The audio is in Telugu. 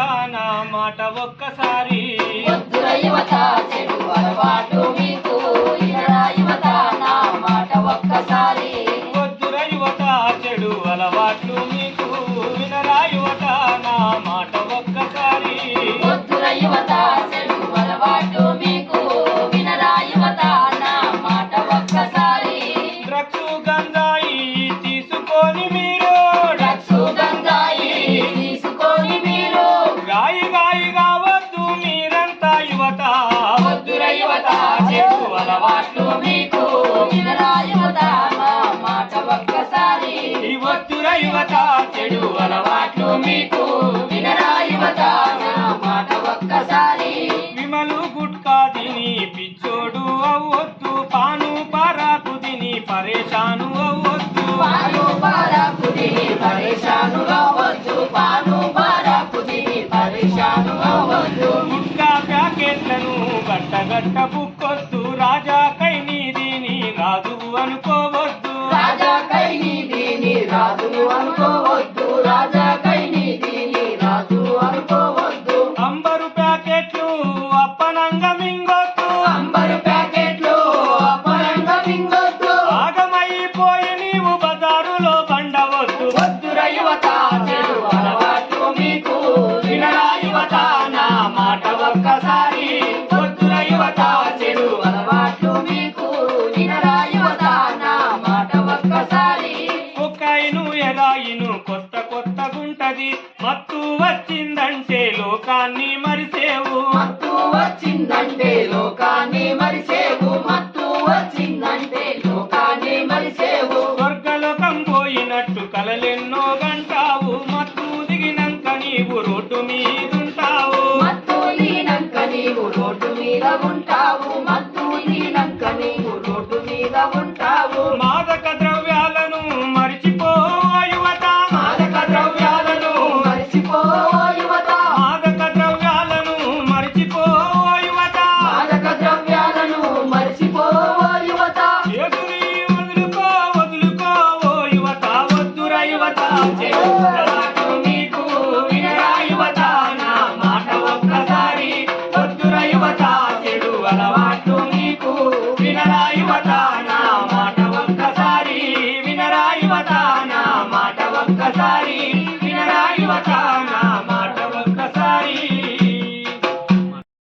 మాట ఒక్కసారి. వద్దుర యువత చెడు అలవాటు మీకు. ఇనరా యువత నా మాట ఒక్కసారి. వద్దుర యువత చెడు అలవాట్లు మీకు. వినరా యువత నా మాట ఒక్కసారి. వద్దుర యువత యువత వద్దుర యువత చెడు అలవాట్లు మీకు. వినరా యువత మాట ఒక్కసారి. వద్దుర యువత చెడు అలవాట్లు మీకు. వినరా యువత నా మాట ఒక్కసారి. విమలు గుట్కా తిని పిచ్చోడు అవ్వొద్దు పాను పరాకు తిని పరేషాను గట్ట గట్ట బుక్కొద్దు రాజా కై నీదిని రాదు అనుకోవద్దు. రాజా కై నీదిని రాజు అనుకోవద్దు. రాజా కై నీదిని రాజు అనుకోవద్దు. అంబరు ప్యాకెట్లు అప్పనంగా మింగొద్దు అంబరు ప్యాకెట్లు మింగొద్దు ఆగమైపోయి నీవు బజారులో బండవద్దు. వద్దుర యువత చెడు అలవాట్లు మీకు. వినరా యువత నా మాట ఒక్కసారి గుంటది మత్తు వచ్చిందంటే లోకాన్ని మరిసేవు. మత్తు వచ్చిందంటే లోకాన్ని మరిసేవు. మత్తు వచ్చిందంటే లోకాన్ని మరిసేవు. స్వర్గలోకం పోయినట్టు కలలెన్నో గంటావు. మత్తు దిగినాక నీవు రోడ్డు మీదుంటావు. మత్తు లీనంక నీవు రోడ్డు మీద ఉంటావు. మత్తు ఒక్కసారి వినరా యువత నా